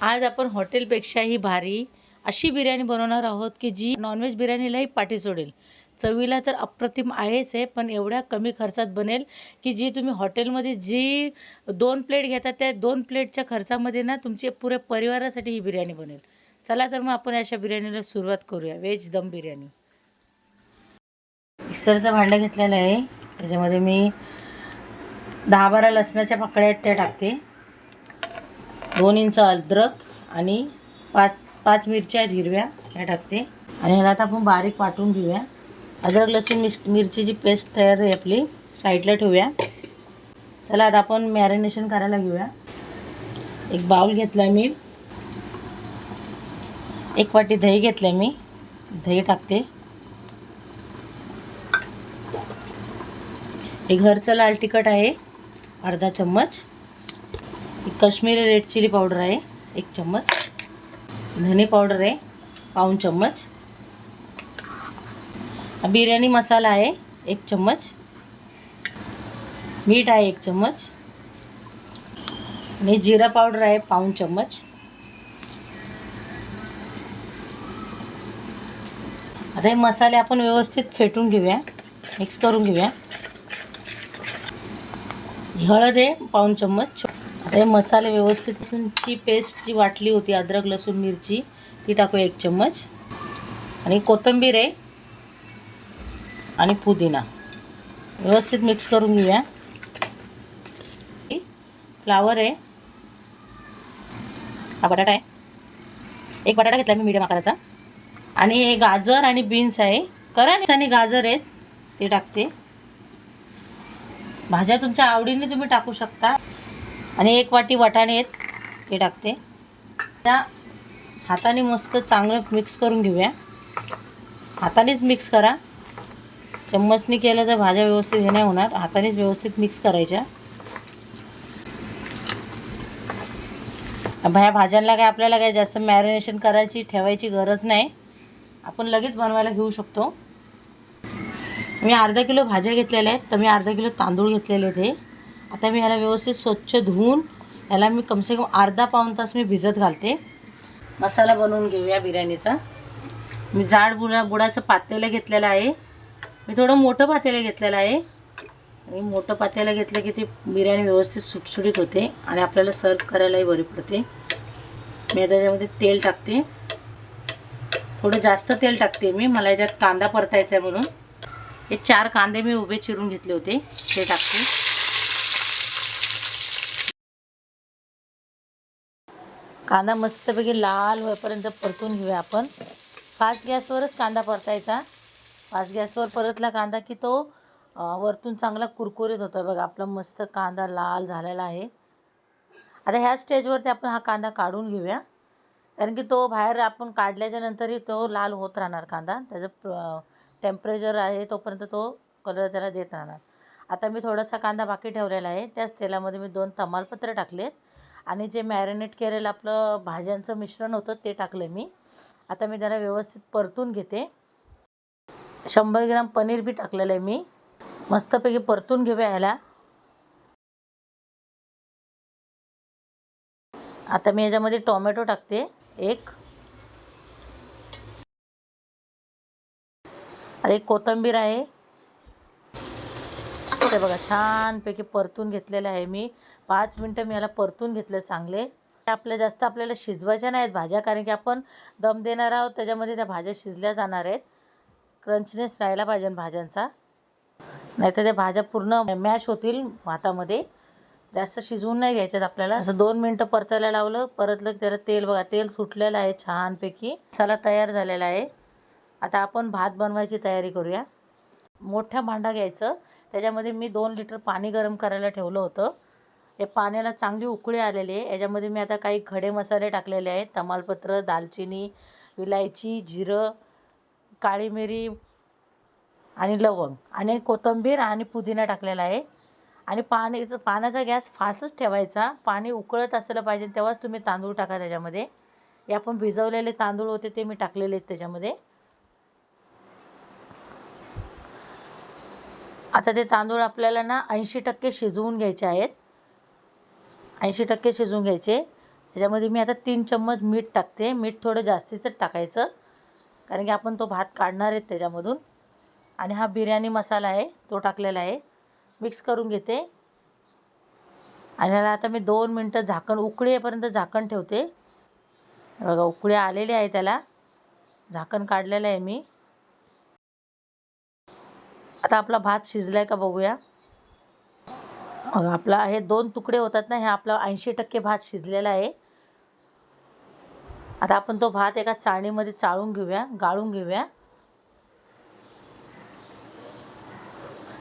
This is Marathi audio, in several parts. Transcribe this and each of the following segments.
आज आपण हॉटेलपेक्षाही भारी अशी बिर्याणी बनवणार आहोत की जी नॉनव्हेज बिर्याणीलाही पाठी सोडेल. चवीला तर अप्रतिम आहेच आहे पण एवढ्या कमी खर्चात बनेल की जी तुम्ही हॉटेलमध्ये जी दोन प्लेट घेता त्या दोन प्लेटच्या खर्चामध्ये ना तुमची पुऱ्या परिवारासाठी ही बिर्याणी बनेल. चला तर मग आपण अशा बिर्याणीला सुरुवात करूया. व्हेज दम बिर्याणी. मिक्सरचं भांडं घेतलेलं आहे. त्याच्यामध्ये मी दहा बारा लसणाच्या पाकळ्या त्या टाकते. दोन इंच अद्रक आणि पाच पाच मिरच्या आहेत हिरव्या ह्या टाकते. आणि ह्याला आता आपण बारीक वाटून घेऊया. अद्रक लसूण मिस मिरचीची पेस्ट तयार आहे आपली. साईडला ठेवूया. चला आता आपण मॅरिनेशन करायला घेऊया. एक बाउल घेतला आहे मी. एक वाटी दही घेतलं आहे मी. दही टाकते. हे घरचं लाल तिखट आहे. अर्धा चम्मच. काश्मीरी रेड चिली पावडर आहे एक चम्मच. धने पावडर आहे पाऊन चम्मच. बिर्याणी मसाला आहे एक चम्मच. मीठ आहे एक चम्मच. आणि जिरा पावडर आहे पाऊन चम्मच. आता हे मसाले आपण व्यवस्थित फेटून घेऊया मिक्स करून घेऊया. हळद आहे पाऊन चम्मच. आता हे मसाले व्यवस्थित लसूणची पेस्ट जी वाटली होती अद्रक लसूण मिरची ती टाकू एक चम्मच. आणि कोथिंबीर आहे. आणि पुदिना. व्यवस्थित मिक्स करून घेऊया. फ्लावर आहे. हा बटाटा आहे. एक बटाटा घेतला मी मीडियम आकाराचा. आणि हे गाजर आणि बीन्स आहे. करा आणि गाजर आहेत. ते टाकते. भाज्या तुमच्या आवडीने तुम्ही टाकू शकता. आणि एक वाटी वाटाणे आहेत ते टाकते. त्या हाताने मस्त चांगलं मिक्स करून घेऊया. हातानेच मिक्स करा. चम्मचने केलं तर भाज्या व्यवस्थित हे नाही होणार. हातानेच व्यवस्थित मिक्स करायच्या. ह्या भाज्यांना काय आपल्याला काय जास्त मॅरिनेशन करायची ठेवायची गरज नाही. आपण लगेच बनवायला घेऊ शकतो. मी अर्धा किलो भाज्या घेतलेल्या आहेत. तर मी अर्धा किलो तांदूळ घेतलेले आहेत हे. आता मी ह्याला व्यवस्थित स्वच्छ धुवून ह्याला मी कमसे कम अर्धा पाऊण तास मी भिजत घालते. मसाला बनवून घेऊया बिर्याणीचा. मी जाड बुडा बुडाचं पातेलं घेतलेलं आहे. मी थोडं मोठं पातेलं घेतलेलं आहे. आणि मोठं पातेलं घेतलं की ती बिर्याणी व्यवस्थित सुटसुटीत होते आणि आपल्याला सर्व करायलाही बरी पडते. मी त्याच्यामध्ये तेल टाकते. थोडं जास्त तेल टाकते मी. मला याच्यात कांदा परतायचा आहे म्हणून. हे चार कांदे मी उभे चिरून घेतले होते. ते टाकते. कांदा मस्तपैकी लाल होईपर्यंत परतून घेऊया आपण. फास्ट गॅसवरच कांदा परतायचा. फास्ट गॅसवर परतला कांदा की तो वरतून चांगला कुरकुरीत होतो बघा. आपला मस्त कांदा लाल झालेला आहे. आता ह्या स्टेजवरती आपण हा कांदा काढून घेऊया. कारण की तो बाहेर आपण काढल्याच्या नंतरही तो लाल होत राहणार कांदा. त्याचं टेम्परेचर आहे तोपर्यंत तो कलर त्याला देत राहणार. आता मी थोडासा कांदा बाकी ठेवलेला आहे. त्याच तेलामध्ये मी दोन तमालपत्र टाकलेत. आणि जे मॅरिनेट केलेलं आपलं भाज्यांचं मिश्रण होतं ते टाकलं मी. आता मी त्याला व्यवस्थित परतून घेते. शंभर ग्राम पनीर बी टाकलेलं आहे मी. मस्तपैकी परतून घेऊया ह्याला आता मी याच्यामध्ये टोमॅटो टाकते एक. आता एक कोथिंबीर आहे. ते बघा छानपैकी परतून घेतलेलं आहे मी. पाच मिनटं मी याला परतून घेतलं चांगले. आपल्या जास्त आपल्याला शिजवायच्या नाही आहेत भाज्या कारण की आपण दम देणार आहोत त्याच्यामध्ये त्या भाज्या शिजल्या जाणार आहेत. क्रंचनेस राहायला पाहिजे भाज्यांचा. नाहीतर त्या भाज्या पूर्ण मॅश होतील भातामध्ये. जास्त शिजवून नाही घ्यायच्यात आपल्याला. असं दोन मिनटं परतायला लावलं परतलं की त्याला तेल बघा तेल सुटलेलं आहे छानपैकी. मसाला तयार झालेला आहे. आता आपण भात बनवायची तयारी करूया. मोठा भांडा घ्यायचं. त्याच्यामध्ये मी दोन लिटर पाणी गरम करायला ठेवलं होतं. हे पाण्याला चांगली उकळी आलेली आहे. याच्यामध्ये मी आता काही खडे मसाले टाकलेले आहेत. तमालपत्र दालचिनी विलायची जिरं काळी मिरी आणि लवंग आणि कोथिंबीर आणि पुदिना टाकलेला आहे. आणि पाण्याचं पाण्याचा गॅस फास्टच ठेवायचा. पाणी उकळत असलं पाहिजे तेव्हाच तुम्ही तांदूळ टाका त्याच्यामध्ये. हे आपण भिजवलेले तांदूळ होते ते मी टाकलेले आहेत त्याच्यामध्ये. आता ते तांदूळ आपल्याला ना ऐंशी टक्के शिजवून घ्यायचे आहेत. ऐंशी टक्के शिजवून घ्यायचे. त्याच्यामध्ये मी आता तीन चम्मच मीठ टाकते. मीठ थोडं जास्तीचं टाकायचं. कारण की आपण तो भात काढणार आहेत त्याच्यामधून. आणि हा बिर्याणी मसाला आहे तो टाकलेला आहे. मिक्स करून घेते. आणि ह्याला आता मी दोन मिनटं झाकण उकळीपर्यंत झाकण ठेवते. बघा उकळी आलेली आहे त्याला. झाकण काढलेलं आहे मी. आता आपला भात शिजला आहे का बघूया. आपला हे दोन तुकडे होतात ना हे आपला ऐंशी टक्के भात शिजलेला आहे. आता आपण तो भात एका चाळणीमध्ये चाळून घेऊया गाळून घेऊया.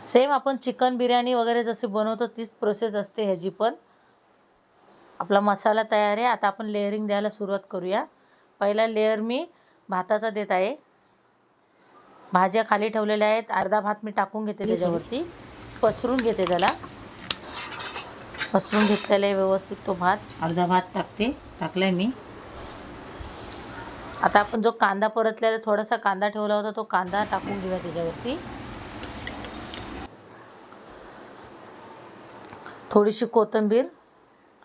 सेम आपण चिकन बिर्याणी वगैरे जसे बनवतो तीच प्रोसेस असते ह्याची पण. आपला मसाला तयार आहे. आता आपण लेअरिंग द्यायला सुरुवात करूया. पहिला लेअर मी भाताचा देत आहे. भाज्या खाली ठेवलेल्या आहेत. अर्धा भात मी टाकून घेते त्याच्यावरती. पसरून घेते त्याला. पसरून घेतलेला आहे व्यवस्थित तो भात. अर्धा भात टाकते. टाकला आहे मी. आता आपण जो कांदा परतलेला थोडासा कांदा ठेवला होता तो कांदा टाकून घेऊया त्याच्यावरती. थोडीशी कोथिंबीर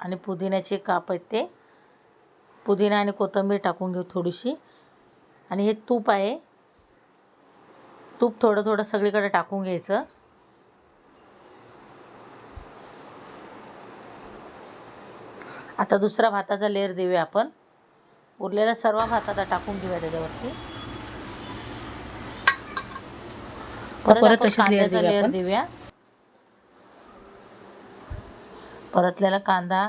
आणि पुदिन्याचे काप आहेत ते. पुदिना आणि कोथिंबीर टाकून घेऊ थोडीशी. आणि हे तूप आहे. तूप थोडं थोडं सगळीकडे टाकून घ्यायचं. आता दुसरा भाताचा लेअर देऊया आपण. उरलेला सर्व भात आता टाकून घेऊया त्याच्यावरती. परत कांद्याचा देऊया लेअर. देऊया. परतलेला कांदा.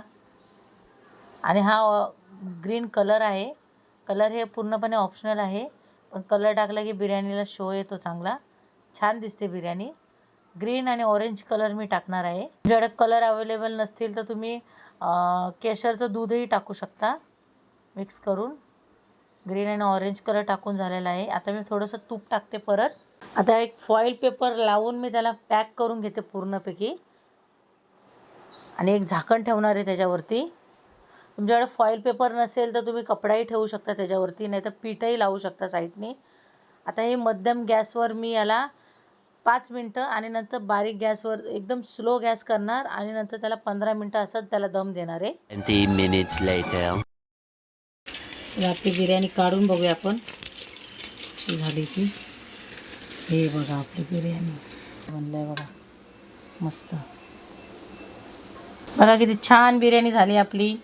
आणि हा ग्रीन कलर आहे. कलर हे पूर्णपणे ऑप्शनल आहे. पण कलर टाकला की बिर्याणीला शो येतो चांगला. छान दिसते बिर्याणी. ग्रीन आणि ऑरेंज कलर मी टाकणार आहे. तुमच्याकडे कलर अवेलेबल नसतील तर तुम्ही केशरचं दूधही टाकू शकता. मिक्स करून. ग्रीन आणि ऑरेंज कलर टाकून झालेला आहे. आता मी थोडंसं तूप टाकते परत. आता एक फॉईल पेपर लावून मी त्याला पॅक करून घेते पूर्णपैकी. आणि एक झाकण ठेवणार आहे त्याच्यावरती. तुमच्याकडे फॉईल पेपर नसेल तर तुम्ही कपडाही ठेवू शकता त्याच्यावरती नाही तर पीठही लावू शकता साईडनी. आता हे मध्यम गॅसवर मी याला पाच मिनटं आणि नंतर बारीक गॅसवर एकदम स्लो गॅस करणार आणि नंतर त्याला पंधरा मिनटं असंच त्याला दम देणार आहे. 20 minutes later. तर आपली बिर्याणी काढून बघूया आपण. कशी झाली ती. हे बघा आपली बिर्याणी. बनलं आहे बघा. मस्त. बघा किती छान बिर्याणी झाली आपली.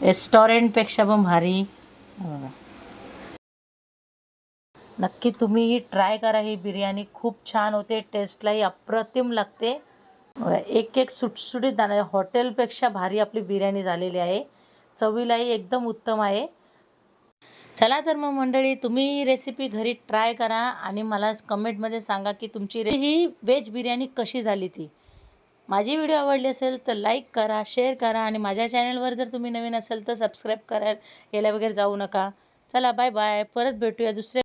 रेस्टॉरंटपेक्षा पण भारी. नक्की बघा नक्की ट्राय करा ही बिर्याणी. खूप छान होते टेस्टलाही अप्रतिम लागते. एक एक सुटसुटीत दाणे. हॉटेलपेक्षा भारी आपली बिर्याणी झालेली आहे. चवीलाही एकदम उत्तम आहे. चला तर मग मंडळी तुम्ही रेसिपी घरी ट्राय करा आणि मला कमेंटमध्ये सांगा की तुमची ही व्हेज बिर्याणी कशी झाली ती. माझी व्हिडिओ आवडली असेल तर लाईक करा शेअर करा आणि माझ्या चॅनलवर जर तुम्ही नवीन असेल तर सबस्क्राईब करा यायला वगैरे जाऊ नका. चला बाय बाय परत भेटूया दुसऱ्या